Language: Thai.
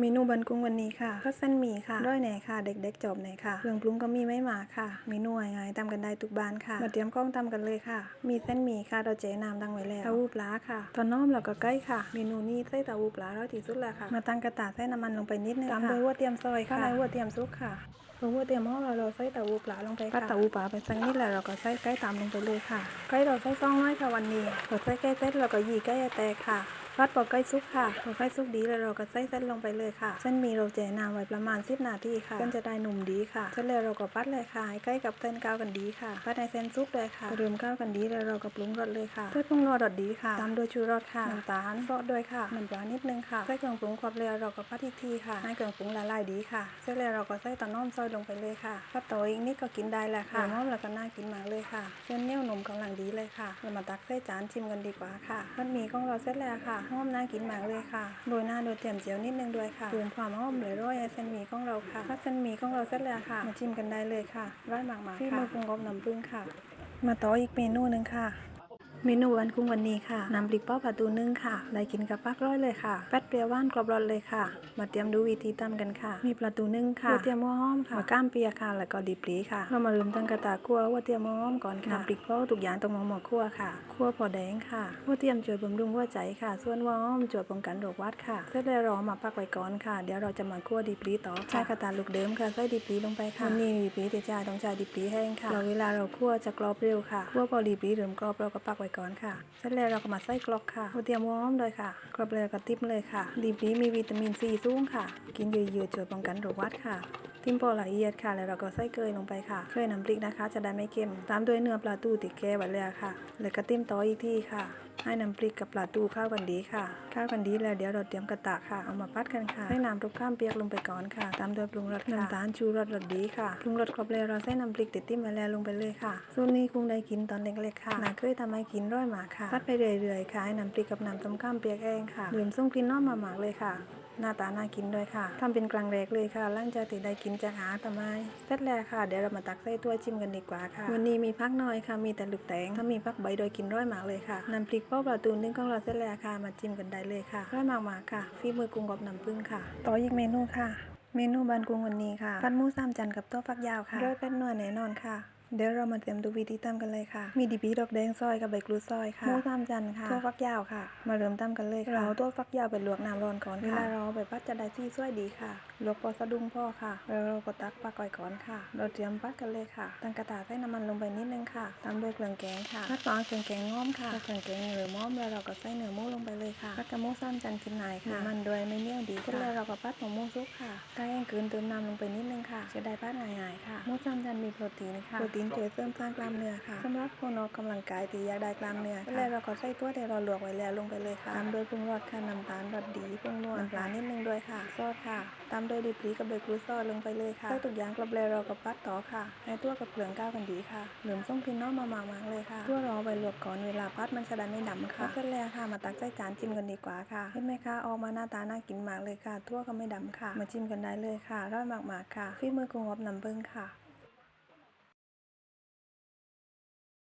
เมนูบันกุ้งวันนี้ค่ะข้าวเส้นหมี่ค่ะร้อยแหน่ค่ะ เด็กๆจบไหนค่ะเครื่องปรุงก็มีไม่มากค่ะเมนูง่ายๆตามกันได้ทุกบ้านค่ะมาเตรียมกล้องตามกันเลยค่ะ มีเส้นหมี่ค่ะเราเจน้ำตั้งไว้แล้วเต้าหู้ปลาค่ะตอนน้อมเราก็ใกล้ค่ะ เมนูนี้ใส่เต้าหู้ปลาร้อยที่สุดแล้วค่ะ มาตั้งกระตาใส่น้ำมันลงไปนิดนึงตามด้วยหัวเตรียมซอยค่ะหัวเตรียมซุปค่ะพอหัวเตรียมหม้อเราเราใส่เต้าหู้ปลาลงไปค่ะเต้าหู้ปลาไปสักนิดแล้วเราก็ใส่ไก่ตามลงไปเลยค่ะไก่เราใส่ซองน้อยค่ะวันนี้พอใส่ไก่เสร็จเราก็ยีไก่ให้แตกค่ะ พัดปอกไก่ซุปค่ะพอกไก่ซุปดีแล้วเราก็ใส่เส้นลงไปเลยค่ะ เส้นมีเราแจน้ำไว้ประมาณ 10 นาทีค่ะเส้นจะได้หนุ่มดีค่ะ เสร็จแล้วเราก็พัดเลยค่ะให้ใกล้กับเส้นก้าวกันดีค่ะพัดในเส้นซุปเลยค่ะริ่มก้าวกันดีแล้วเราก็ปรุงรสเลยค่ะเพื่อปรุงรสรสดีค่ะ ตามด้วยชูรสค่ะน้ำตาลซอสด้วยค่ะน้ำปลานิดนึงค่ะใส่เครื่องปรุงครบแล้วเราก็พัดอีกทีค่ะ ให้เครื่องปรุงละลายดีค่ะ เสร็จแล้วเราก็ใส่ตะน้อมซอยลงไปเลยค่ะพัดต่ออีกนิดก็กินได้แล้วค่ะน้อมแล้วก็น่ากินมากเลยค่ะ เส้นเนียวหนุ่มกำลังดีเลยค่ะ เรามาตักใส่จานชิมกันดีกว่าค่ะมันมีของเราเสร็จแล้วค่ะหอมน่ากินมากเลยค่ะโรยหน้าโดยเทียมเจียวนิดนึงด้วยค่ะเพิ่มความหอมเลยร้อยไอ้เส้นหมี่ของเราค่ะถ้าเส้นหมี่ของเราเสร็จแล้วค่ะ มาชิมกันได้เลยค่ะร้อยมากๆค่ะที่มือปรุงรสน้ำผึ้งค่ะ มาต่ออีกเมนูหนึ่งค่ะ เมนูวันกุ้งวันนี้ค่ะนำพริกเป้าประตูนึ่งค่ะได้กินกับปักร้อยเลยค่ะ แป๊ดเปรียวว่านกรอบรสเลยค่ะ มาเตรียมดูวิธีทำกันค่ะ มีปลาตูนึ่งค่ะหัวเทียมหัวหอมค่ะมะก้ามเปียค่ะ แล้วก็ดีปลีค่ะ เรามาลืมตั้งกระตาคั่วหัวเทียมหัวหอมก่อนค่ะนำพริกเป้าทุกอย่างต้องมองหมอคั่วค่ะ คั่วพอแดงค่ะหัวเทียมช่วยบำรุงหัวใจค่ะ ส่วนหัวหอมช่วยป้องกันโรควัดค่ะ เสร็จแล้วเรามาพักไว้ก่อนค่ะ เดี๋ยวเราจะมาคั่วดีปลีต่อใช้กระตาลูกเดิมค่ะใส่ดีปลีลงไปค่ะนนี้ดีปลีที่จะต้องใช้ดีปลีแห้งค่ะเราเวลาเราคั่วจะกรอบเร็วค่ะ คั่วพอดีปลีเริ่มกรอบเราก็พักไว้ก่อนค่ะ เสร็จแล้วเราก็มาใส่กรอกค่ะเตรียมหัวหอมเลยค่ะกรอบเลยก็ติ๊มเลยค่ะ ดีบีมีวิตามินซีสูงค่ะ กินเยอะๆช่วยป้องกันโรคหวัดค่ะ ทิมพอละเอียดค่ะ แล้วเราก็ใส่เกลือลงไปค่ะเกลือน้ำพริกนะคะ จะได้ไม่เค็ม ตามด้วยเนื้อปลาตูติแก้ไว้แล้วค่ะ แล้วก็ติ้มต่ออีกทีค่ะ ให้น้ำพริกกับปลาตูเข้ากันดีค่ะ เข้ากันดีแล้วเดี๋ยวเราเตรียมกระตะค่ะ เอามาพัดกันค่ะ ให้น้ำทุกข้ามเปียกลงไปก่อนค่ะ ตามด้วยปรุงรสค่ะน้ำตาลชูรสรสดีค่ะ ปรุงรสครบแล้วเราใส่น้ำพริกติดติ้มไว้แล้วลงไปเลยค่ะส่วนนี้คงได้กินตอนเล็กๆค่ะนาเคยทำให้กินร้อยหมากค่ะพัดไปเรื่อยๆค่ะ ให้น้ำพริกกับน้ำต้มข้ามเปียกเองค่ะลืมส่งกลิ่นน้อมมาหมากเลยค่ะ หน้าตาน่ากินด้วยค่ะทำเป็นกลางแรกเลยค่ะหลังจากที่ได้กินจากหาทำไมเสร็จแล้วค่ะ เดี๋ยวเรามาตักใส่ถ้วยชิมกันดีกว่าค่ะ วันนี้มีพักน้อยค่ะ มีแต่ลูกแตงถ้ามีพักใบโดยกินร้อยหมากเลยค่ะน้ำพริกเป้าประตูนนึ่งของเราเสร็จแล้วค่ะ มาจิ้มกันได้เลยค่ะร้อยหมากหมากค่ะฝีมือกุ้งกับน้ำผึ้งค่ะ ต่ออีกเมนูค่ะ เมนูบานกุ้งวันนี้ค่ะพันหมูสามจันกับโต๊ะฟักยาวค่ะด้วยเป็นน่วยแน่นอนค่ะ เดี๋ยวเรามาเตรียมดูวิธีทำกันเลยค่ะ มีดีบีดอกแดงซอยกับใบกรูดซอยค่ะหมูสามจันค่ะตัวฟักยาวค่ะ มาเริ่มทำกันเลยค่ะเราเอาตัวฟักยาวไปลวกน้ำร้อนก่อนค่ะเวลาเราเอาไปพัดจะได้ที่สวยดีค่ะ ลวกพอสะดุ้งพ่อค่ะ แล้วเราก็ตักปลาก่อยก่อนค่ะ เราเตรียมพัดกันเลยค่ะ ตั้งกระตาใส่น้ำมันลงไปนิดนึงค่ะตามด้วยเครื่องแกงค่ะพัดวางเครื่องแกงง้อมค่ะพอเครื่องแกงเหลือม้อมแล้วเราก็ใส่เนื้อหมูลงไปเลยค่ะพัดกับหมูสามจันกินนายค่ะมันด้วยไม่เหนียวดีค่ะแล้วเราก็พัดของหมูซุปค่ะถ้าแห้งเกินเติมน้ำลงไปนิดนึงค่ะจะได้พัดง่ายๆค่ะหมูสามจันมีโปรตีนค่ะโปรตีนช่วยเสริมสร้างกล้ามเนื้อค่ะสำหรับคนออกกำลังกายที่อยากได้กล้ามเนื้อค่ะแล้วเราก็ใส่ตัวที่เราลวกไว้แล้วลงไปเลยค่ะตามด้วยปรุงรสค่ะน้ำตาลรสดีปรุงนัวน้ำปลานิดนึงด้วยค่ะซอสค่ะ ตามด้วยดิบพริกกับเบกรูซอสลงไปเลยค่ะใส่ทุกอย่างกรอบแล้วเราก็พัดต่อค่ะ ให้ตัวกับเปลืองก้าวกันดีค่ะเหลือมส้มพินน้องมามากๆเลยค่ะตัวเราเอาไปลวกก่อนเวลาพัดมันจะได้ไม่ดำค่ะเสร็จแล้วค่ะมาตักใส่จานจิ้มกันดีกว่าค่ะเห็นไหมคะออกมาหน้าตาน่ากินมากเลยค่ะทั่วก็ไม่ดำค่ะ มาจิ้มกันได้เลยค่ะร่อยมากๆค่ะฝีมือกุ้งอบน้ำผึ้งค่ะ